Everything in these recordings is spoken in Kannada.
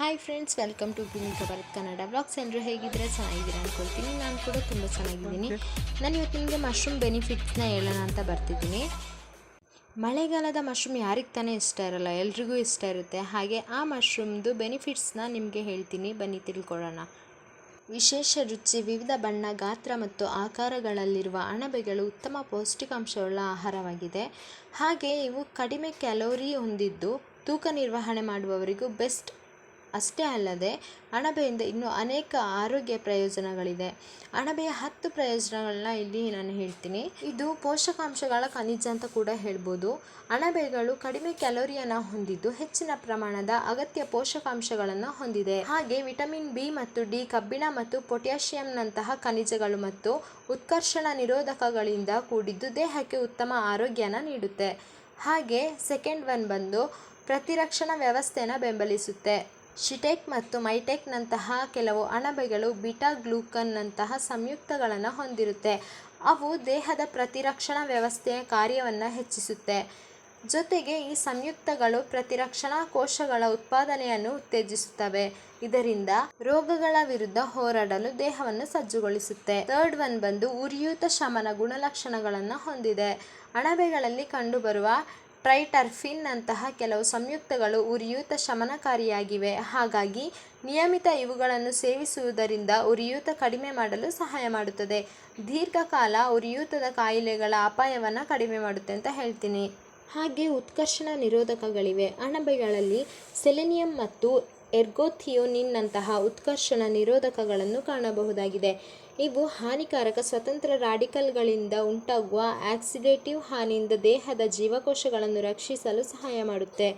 Hi friends welcome to Bhoomika Bharath Kannada blogs ಎಲ್ಲರೂ ಹೇಗಿದ್ರೆ ಚೆನ್ನಾಗಿದ್ದೀರಾ ಅಂದ್ಕೊಳ್ತೀನಿ ನಾನು ಕೂಡ ತುಂಬ ಚೆನ್ನಾಗಿದ್ದೀನಿ. ನಾನು ಇವತ್ತು ನಿಮಗೆ ಮಶ್ರೂಮ್ ಬೆನಿಫಿಟ್ಸ್ನ ಹೇಳೋಣ ಅಂತ ಬರ್ತಿದ್ದೀನಿ. ಮಳೆಗಾಲದ ಮಶ್ರೂಮ್ ಯಾರಿಗೆ ತಾನೇ ಇಷ್ಟ ಇರಲ್ಲ ಎಲ್ರಿಗೂ ಇಷ್ಟ ಇರುತ್ತೆ. ಹಾಗೆ ಆ ಮಶ್ರೂಮ್ದು ಬೆನಿಫಿಟ್ಸ್ನ ನಿಮಗೆ ಹೇಳ್ತೀನಿ. ಬನ್ನಿ ತಿಳ್ಕೊಳ್ಳೋಣ. ವಿಶೇಷ ರುಚಿ ವಿವಿಧ ಬಣ್ಣ ಗಾತ್ರ ಮತ್ತು ಆಕಾರಗಳಲ್ಲಿರುವ ಅಣಬೆಗಳು ಉತ್ತಮ ಪೌಷ್ಟಿಕಾಂಶವುಳ್ಳ ಆಹಾರವಾಗಿದೆ. ಹಾಗೆ ಇವು ಕಡಿಮೆ ಕ್ಯಾಲೋರಿ ಹೊಂದಿದ್ದು ತೂಕ ನಿರ್ವಹಣೆ ಮಾಡುವವರಿಗೂ ಬೆಸ್ಟ್ ಅಷ್ಟೇ ಅಲ್ಲದೆ ಅಣಬೆಯಿಂದ ಇನ್ನೂ ಅನೇಕ ಆರೋಗ್ಯ ಪ್ರಯೋಜನಗಳಿದೆ. ಅಣಬೆಯ ಹತ್ತು ಪ್ರಯೋಜನಗಳನ್ನ ಇಲ್ಲಿ ನಾನು ಹೇಳ್ತೀನಿ. ಇದು ಪೋಷಕಾಂಶಗಳ ಖನಿಜ ಅಂತ ಕೂಡ ಹೇಳ್ಬೋದು. ಅಣಬೆಗಳು ಕಡಿಮೆ ಕ್ಯಾಲೋರಿಯನ್ನು ಹೊಂದಿದ್ದು ಹೆಚ್ಚಿನ ಪ್ರಮಾಣದ ಅಗತ್ಯ ಪೋಷಕಾಂಶಗಳನ್ನು ಹೊಂದಿದೆ. ಹಾಗೆ ವಿಟಮಿನ್ ಬಿ ಮತ್ತು ಡಿ, ಕಬ್ಬಿಣ ಮತ್ತು ಪೊಟ್ಯಾಷಿಯಂನಂತಹ ಖನಿಜಗಳು ಮತ್ತು ಉತ್ಕರ್ಷಣ ನಿರೋಧಕಗಳಿಂದ ಕೂಡಿದ್ದು ದೇಹಕ್ಕೆ ಉತ್ತಮ ಆರೋಗ್ಯನ ನೀಡುತ್ತೆ. ಹಾಗೆ ಸೆಕೆಂಡ್ ಒನ್ ಬಂದು ಪ್ರತಿರಕ್ಷಣಾ ವ್ಯವಸ್ಥೆಯನ್ನು ಬೆಂಬಲಿಸುತ್ತೆ. ಶಿಟೆಕ್ ಮತ್ತು ಮೈಟೆಕ್ನಂತಹ ಕೆಲವು ಅಣಬೆಗಳು ಬಿಟಾ ಗ್ಲೂಕನ್ನಂತಹ ಸಂಯುಕ್ತಗಳನ್ನು ಹೊಂದಿರುತ್ತೆ. ಅವು ದೇಹದ ಪ್ರತಿರಕ್ಷಣಾ ವ್ಯವಸ್ಥೆಯ ಕಾರ್ಯವನ್ನು ಹೆಚ್ಚಿಸುತ್ತೆ. ಜೊತೆಗೆ ಈ ಸಂಯುಕ್ತಗಳು ಪ್ರತಿರಕ್ಷಣಾ ಕೋಶಗಳ ಉತ್ಪಾದನೆಯನ್ನು ಉತ್ತೇಜಿಸುತ್ತವೆ. ಇದರಿಂದ ರೋಗಗಳ ವಿರುದ್ಧ ಹೋರಾಡಲು ದೇಹವನ್ನು ಸಜ್ಜುಗೊಳಿಸುತ್ತೆ. ಥರ್ಡ್ ಒನ್ ಬಂದು ಉರಿಯೂತ ಶಮನ ಗುಣಲಕ್ಷಣಗಳನ್ನು ಹೊಂದಿದೆ. ಅಣಬೆಗಳಲ್ಲಿ ಕಂಡುಬರುವ ಟ್ರೈಟರ್ಫಿನ್ ನಂತಹ ಕೆಲವು ಸಂಯುಕ್ತಗಳು ಉರಿಯೂತ ಶಮನಕಾರಿಯಾಗಿವೆ. ಹಾಗಾಗಿ ನಿಯಮಿತ ಇವುಗಳನ್ನು ಸೇವಿಸುವುದರಿಂದ ಉರಿಯೂತ ಕಡಿಮೆ ಮಾಡಲು ಸಹಾಯ ಮಾಡುತ್ತದೆ. ದೀರ್ಘಕಾಲ ಉರಿಯೂತದ ಕಾಯಿಲೆಗಳ ಅಪಾಯವನ್ನು ಕಡಿಮೆ ಮಾಡುತ್ತೆ ಅಂತ ಹೇಳ್ತೀನಿ. ಹಾಗೆ ಉತ್ಕರ್ಷಣ ನಿರೋಧಕಗಳಿವೆ. ಅಣಬೆಗಳಲ್ಲಿ ಸೆಲೆನಿಯಂ ಮತ್ತು ಎರ್ಗೋಥಿಯೋನಿನ್ನಂತಹ ಉತ್ಕರ್ಷಣ ನಿರೋಧಕಗಳನ್ನು ಕಾಣಬಹುದಾಗಿದೆ. ಇವು ಹಾನಿಕಾರಕ ಸ್ವತಂತ್ರ ರಾಡಿಕಲ್ಗಳಿಂದ ಉಂಟಾಗುವ ಆಕ್ಸಿಡೇಟಿವ್ ಹಾನಿಯಿಂದ ದೇಹದ ಜೀವಕೋಶಗಳನ್ನು ರಕ್ಷಿಸಲು ಸಹಾಯ ಮಾಡುತ್ತೆ.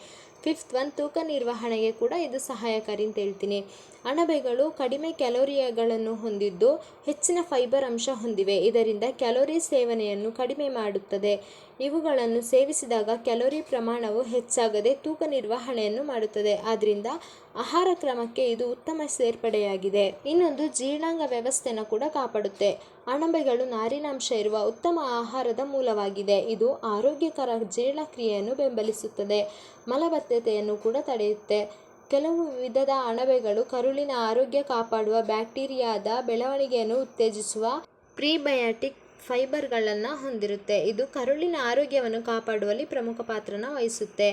ಫಿಫ್ತ್ ಒನ್, ತೂಕ ನಿರ್ವಹಣೆಗೆ ಕೂಡ ಇದು ಸಹಾಯಕಾರಿ ಅಂತ ಹೇಳ್ತೀನಿ. ಅಣಬೆಗಳು ಕಡಿಮೆ ಕ್ಯಾಲೋರಿಗಳನ್ನು ಹೊಂದಿದ್ದು ಹೆಚ್ಚಿನ ಫೈಬರ್ ಅಂಶ ಹೊಂದಿವೆ. ಇದರಿಂದ ಕ್ಯಾಲೋರಿ ಸೇವನೆಯನ್ನು ಕಡಿಮೆ ಮಾಡುತ್ತದೆ. ಇವುಗಳನ್ನು ಸೇವಿಸಿದಾಗ ಕ್ಯಾಲೋರಿ ಪ್ರಮಾಣವು ಹೆಚ್ಚಾಗದೆ ತೂಕ ನಿರ್ವಹಣೆಯನ್ನು ಮಾಡುತ್ತದೆ. ಆದ್ದರಿಂದ ಆಹಾರ ಕ್ರಮಕ್ಕೆ ಇದು ಉತ್ತಮ ಸೇರ್ಪಡೆಯಾಗಿದೆ. ಇನ್ನೊಂದು, ಜೀರ್ಣಾಂಗ ವ್ಯವಸ್ಥೆನ ಕೂಡ ಕಾಪಾಡುತ್ತೆ. ಅಣಬೆಗಳು ನಾರಿನಾಂಶ ಇರುವ ಉತ್ತಮ ಆಹಾರದ ಮೂಲವಾಗಿದೆ. ಇದು ಆರೋಗ್ಯಕರ ಜೀರ್ಣಕ್ರಿಯೆಯನ್ನು ಬೆಂಬಲಿಸುತ್ತದೆ. ಮಲಬದ್ಧತೆಯನ್ನು ಕೂಡ ತಡೆಯುತ್ತೆ. ಕೆಲವು ವಿಧದ ಅಣಬೆಗಳು ಕರುಳಿನ ಆರೋಗ್ಯ ಕಾಪಾಡುವ ಬ್ಯಾಕ್ಟೀರಿಯಾದ ಬೆಳವಣಿಗೆಯನ್ನು ಉತ್ತೇಜಿಸುವ ಪ್ರೀಬಯಾಟಿಕ್ ಫೈಬರ್ಗಳನ್ನು ಹೊಂದಿರುತ್ತೆ. ಇದು ಕರುಳಿನ ಆರೋಗ್ಯವನ್ನು ಕಾಪಾಡುವಲ್ಲಿ ಪ್ರಮುಖ ಪಾತ್ರನ ವಹಿಸುತ್ತೆ.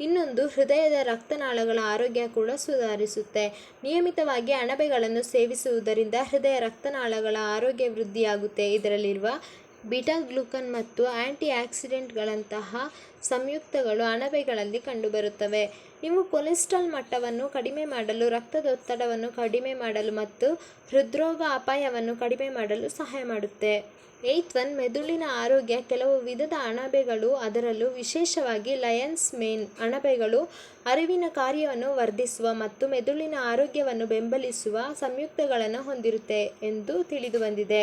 ಇನ್ನೊಂದು, ಹೃದಯದ ರಕ್ತನಾಳಗಳ ಆರೋಗ್ಯ ಕೂಡ ಸುಧಾರಿಸುತ್ತೆ. ನಿಯಮಿತವಾಗಿ ಅಣಬೆಗಳನ್ನು ಸೇವಿಸುವುದರಿಂದ ಹೃದಯ ರಕ್ತನಾಳಗಳ ಆರೋಗ್ಯ ವೃದ್ಧಿಯಾಗುತ್ತೆ. ಇದರಲ್ಲಿರುವ ಬಿಟಾ ಗ್ಲುಕನ್ ಮತ್ತು ಆ್ಯಂಟಿ ಆಕ್ಸಿಡೆಂಟ್ಗಳಂತಹ ಸಂಯುಕ್ತಗಳು ಅಣಬೆಗಳಲ್ಲಿ ಕಂಡುಬರುತ್ತವೆ. ಇವು ಕೊಲೆಸ್ಟ್ರಾಲ್ ಮಟ್ಟವನ್ನು ಕಡಿಮೆ ಮಾಡಲು, ರಕ್ತದೊತ್ತಡವನ್ನು ಕಡಿಮೆ ಮಾಡಲು ಮತ್ತು ಹೃದ್ರೋಗ ಅಪಾಯವನ್ನು ಕಡಿಮೆ ಮಾಡಲು ಸಹಾಯ ಮಾಡುತ್ತೆ. ಏಯ್ತ್ ಒನ್ ಮೆದುಳಿನ ಆರೋಗ್ಯ, ಕೆಲವು ವಿಧದ ಅಣಬೆಗಳು ಅದರಲ್ಲೂ ವಿಶೇಷವಾಗಿ ಲಯನ್ಸ್ ಮೇನ್ ಅಣಬೆಗಳು ಅರಿವಿನ ಕಾರ್ಯವನ್ನು ವರ್ಧಿಸುವ ಮತ್ತು ಮೆದುಳಿನ ಆರೋಗ್ಯವನ್ನು ಬೆಂಬಲಿಸುವ ಸಂಯುಕ್ತಗಳನ್ನು ಹೊಂದಿರುತ್ತೆ ಎಂದು ತಿಳಿದು ಬಂದಿದೆ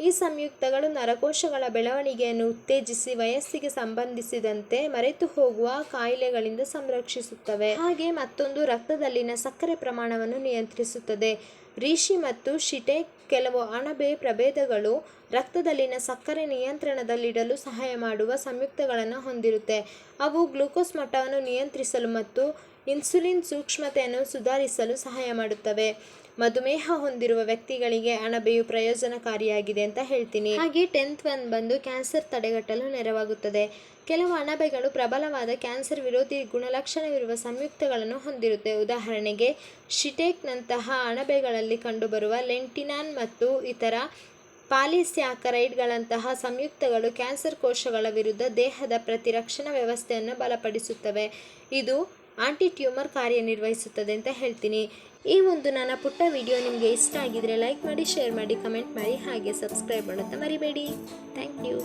ಈ ಸಂಯುಕ್ತಗಳು ನರಕೋಶಗಳ ಬೆಳವಣಿಗೆಯನ್ನು ಉತ್ತೇಜಿಸಿ ವಯಸ್ಸಿಗೆ ಸಂಬಂಧಿಸಿದಂತೆ ಮರೆತು ಹೋಗುವ ಕಾಯಿಲೆಗಳಿಂದ ಸಂರಕ್ಷಿಸುತ್ತವೆ. ಹಾಗೆ ಮತ್ತೊಂದು ರಕ್ತದಲ್ಲಿನ ಸಕ್ಕರೆ ಪ್ರಮಾಣವನ್ನು ನಿಯಂತ್ರಿಸುತ್ತದೆ. ರಿಷಿ ಮತ್ತು ಶಿಟೆ ಕೆಲವು ಅಣಬೆ ಪ್ರಭೇದಗಳು ರಕ್ತದಲ್ಲಿನ ಸಕ್ಕರೆ ನಿಯಂತ್ರಣದಲ್ಲಿಡಲು ಸಹಾಯ ಮಾಡುವ ಸಂಯುಕ್ತಗಳನ್ನು ಹೊಂದಿರುತ್ತೆ. ಅವು ಗ್ಲೂಕೋಸ್ ಮಟ್ಟವನ್ನು ನಿಯಂತ್ರಿಸಲು ಮತ್ತು ಇನ್ಸುಲಿನ್ ಸೂಕ್ಷ್ಮತೆಯನ್ನು ಸುಧಾರಿಸಲು ಸಹಾಯ ಮಾಡುತ್ತವೆ. ಮಧುಮೇಹ ಹೊಂದಿರುವ ವ್ಯಕ್ತಿಗಳಿಗೆ ಅಣಬೆಯು ಪ್ರಯೋಜನಕಾರಿಯಾಗಿದೆ ಅಂತ ಹೇಳ್ತೀನಿ. ಹಾಗೆ ಟೆಂತ್ ಒನ್ ಬಂದು ಕ್ಯಾನ್ಸರ್ ತಡೆಗಟ್ಟಲು ನೆರವಾಗುತ್ತದೆ. ಕೆಲವು ಅಣಬೆಗಳು ಪ್ರಬಲವಾದ ಕ್ಯಾನ್ಸರ್ ವಿರೋಧಿ ಗುಣಲಕ್ಷಣವಿರುವ ಸಂಯುಕ್ತಗಳನ್ನು ಹೊಂದಿರುತ್ತೆ. ಉದಾಹರಣೆಗೆ, ಶಿಟೇಕ್ನಂತಹ ಅಣಬೆಗಳಲ್ಲಿ ಕಂಡುಬರುವ ಲೆಂಟಿನಾನ್ ಮತ್ತು ಇತರ ಪಾಲಿಸ್ಯಾಕರೈಡ್ಗಳಂತಹ ಸಂಯುಕ್ತಗಳು ಕ್ಯಾನ್ಸರ್ ಕೋಶಗಳ ವಿರುದ್ಧ ದೇಹದ ಪ್ರತಿರಕ್ಷಣಾ ವ್ಯವಸ್ಥೆಯನ್ನು ಬಲಪಡಿಸುತ್ತವೆ. ಇದು ಆಂಟಿ ಟ್ಯೂಮರ್ ಕಾರ್ಯನಿರ್ವಹಿಸುತ್ತದೆ ಅಂತ ಹೇಳ್ತೀನಿ. ಈ ಒಂದು ನನ್ನ ಪುಟ್ಟ ವಿಡಿಯೋ ನಿಮಗೆ ಇಷ್ಟ ಆಗಿದರೆ ಲೈಕ್ ಮಾಡಿ, ಶೇರ್ ಮಾಡಿ, ಕಮೆಂಟ್ ಮಾಡಿ, ಹಾಗೆ ಸಬ್ಸ್ಕ್ರೈಬ್ ಮಾಡುತ್ತಾ ಮರಿಬೇಡಿ. Thank you.